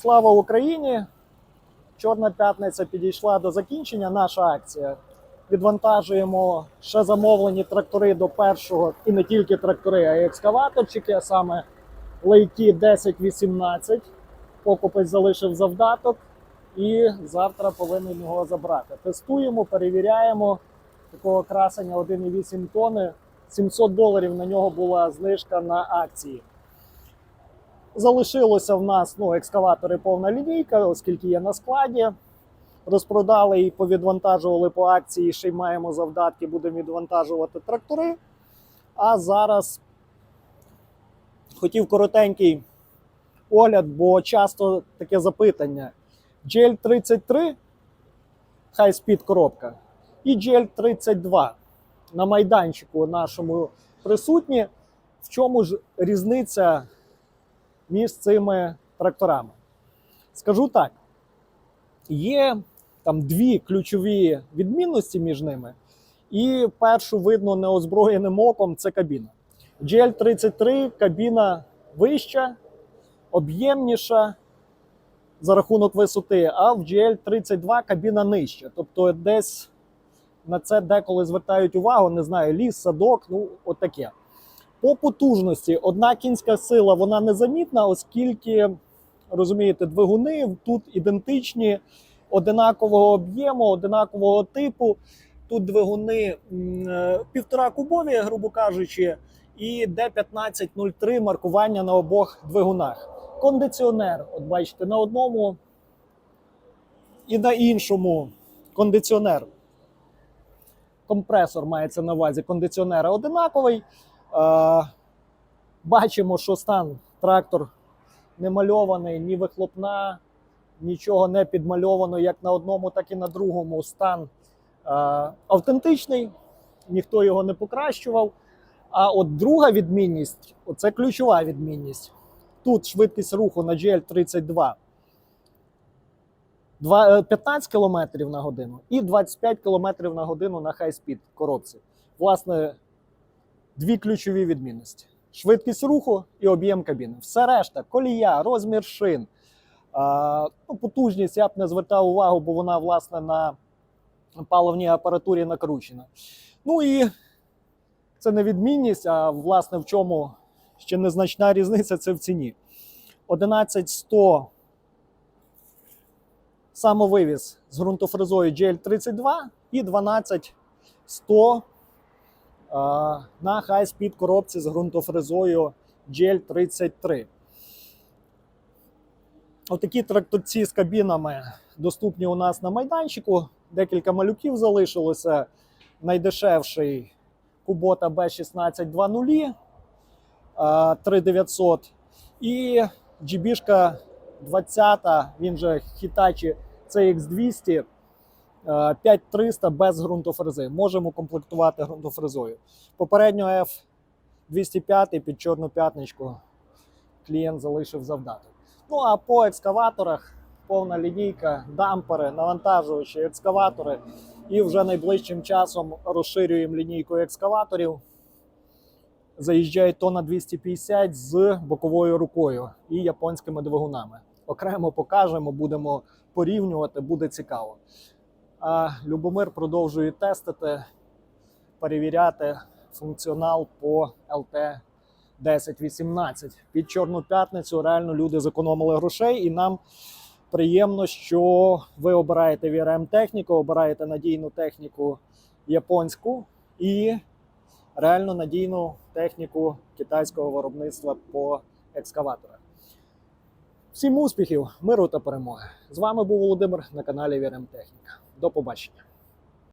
Слава Україні! Чорна п'ятниця підійшла до закінчення. Наша акція. Відвантажуємо ще замовлені трактори до першого і не тільки трактори, а й екскаваторчики, а саме лейки 1018. Покупець залишив завдаток і завтра повинен його забрати. Тестуємо, перевіряємо такого красення 1,8 тонни. 700 доларів на нього була знижка на акції. Залишилося в нас ну, екскаватори повна лінійка, оскільки є на складі. Розпродали і повідвантажували по акції. Ще й маємо завдатки, будемо відвантажувати трактори. А зараз хотів коротенький огляд, бо часто таке запитання: GL 33 хай спід коробка і GL 32 на майданчику нашому присутні. В чому ж різниця між цими тракторами? Скажу так: є там дві ключові відмінності між ними, і першу видно неозброєним оком це кабіна. GL33 кабіна вища, об'ємніша за рахунок висоти, а в GL32 кабіна нижча. Тобто десь на це деколи звертають увагу, не знаю, ліс, садок, ну отаке. По потужності одна кінська сила вона незамітна, оскільки розумієте, двигуни тут ідентичні, одинакового об'єму, одинакового типу. Тут двигуни е, півтора кубові, грубо кажучи, і D1503 маркування на обох двигунах. Кондиціонер, от бачите, на одному і на іншому кондиціонер. Компресор мається на увазі кондиціонера одинаковий. Бачимо, що стан трактор не мальований, ні вихлопна, нічого не підмальовано як на одному, так і на другому. Стан автентичний, ніхто його не покращував. А от друга відмінність це ключова відмінність. Тут швидкість руху на GL32 е, 15 км на годину і 25 км на годину на хай-спід коробці. Власне, дві ключові відмінності: швидкість руху і об'єм кабіни. Все решта, колія, розмір шин, ну, потужність я б не звертав увагу, бо вона, власне, на паливній апаратурі накручена. Ну і це не відмінність, а власне в чому ще незначна різниця це в ціні. 11100 самовивіз з ґрунтофрезою GL32 і 12100 а, на хай-спід коробці з ґрунтофрезою GL33. Отакі тракторці з кабінами доступні у нас на майданчику. Декілька малюків залишилося. Найдешевший Kubota B1620 а, 3900 і GB 20, він же Hitachi CX200 е, 5300 без ґрунтофрези. Можемо комплектувати ґрунтофрезою. Попередньо F205 під чорну п'ятничку клієнт залишив завдаток. Ну а по екскаваторах повна лінійка, дампери, навантажувачі, екскаватори. І вже найближчим часом розширюємо лінійку екскаваторів. Заїжджає тонна 250 з боковою рукою і японськими двигунами. Окремо покажемо, будемо порівнювати, буде цікаво. А Любомир продовжує тестити, перевіряти функціонал по ЛТ 1018. Під Чорну п'ятницю реально люди зекономили грошей, і нам приємно, що ви обираєте VRM техніку, обираєте надійну техніку японську і реально надійну техніку китайського виробництва по екскаваторах. Всім успіхів, миру та перемоги! З вами був Володимир на каналі VRM Техніка. До побачення.